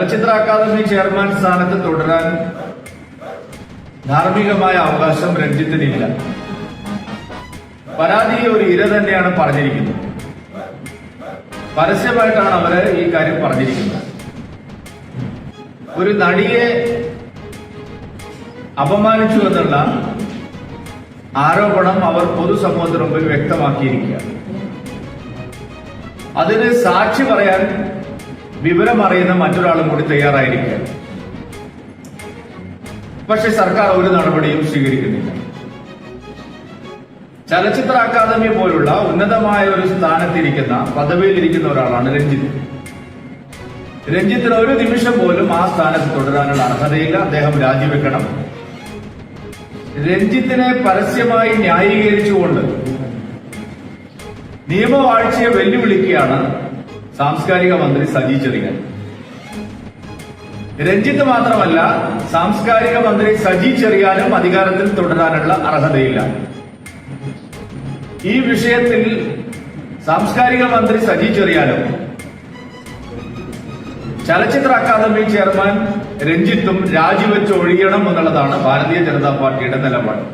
ചലച്ചിത്ര academy chairman സ്ഥാനത്ത് തുടരാൻ ധാർമ്മികമായ അവകാശം രഞ്ജിത്തിനില്ല. പരാതി ഒരു ഇര തന്നെയാണ് പറഞ്ഞിരിക്കുന്നത്. പരസ്യമായിട്ടാണ് അവർ ഈ കാര്യം പറഞ്ഞിരിക്കുന്നത്. ഒരു നടിയെ അപമാനിച്ചു എന്നുള്ള ആരോപണം അവർ പൊതുസമൂഹത്തിന് മുമ്പിൽ വ്യക്തമാക്കിയിരിക്കുകയാണ്. അതിന് സാക്ഷി പറയാൻ വിവരം അറിയുന്ന മറ്റൊരാളും കൂടി തയ്യാറായിരിക്കുക പക്ഷെ സർക്കാർ ഒരു നടപടിയും സ്വീകരിക്കുന്നില്ല. ചലച്ചിത്ര അക്കാദമി പോലുള്ള ഉന്നതമായ ഒരു സ്ഥാനത്തിരിക്കുന്ന പദവിയിലിരിക്കുന്ന ഒരാളാണ് രഞ്ജിത്ത്. രഞ്ജിത്തിന് ഒരു നിമിഷം പോലും ആ സ്ഥാനത്ത് തുടരാനുള്ള അർഹതയില്ല. അദ്ദേഹം രാജിവെക്കണം. രഞ്ജിത്തിനെ പരസ്യമായി ന്യായീകരിച്ചുകൊണ്ട് നിയമവാഴ്ചയെ വെല്ലുവിളിക്കുകയാണ് സാംസ്കാരിക മന്ത്രി സജി ചെറിയാൻ രഞ്ജിത്ത് മാത്രമല്ല സാംസ്കാരിക മന്ത്രി സജി ചെറിയാനും അധികാരത്തിൽ തുടരാനുള്ള അർഹതയില്ല. ഈ വിഷയത്തിൽ സാംസ്കാരിക മന്ത്രി സജി ചെറിയാനും ചലച്ചിത്ര അക്കാദമി ചെയർമാൻ രഞ്ജിത്തും രാജിവെച്ച് ഒഴിയണം എന്നുള്ളതാണ് ഭാരതീയ ജനതാ പാർട്ടിയുടെ നിലപാട്.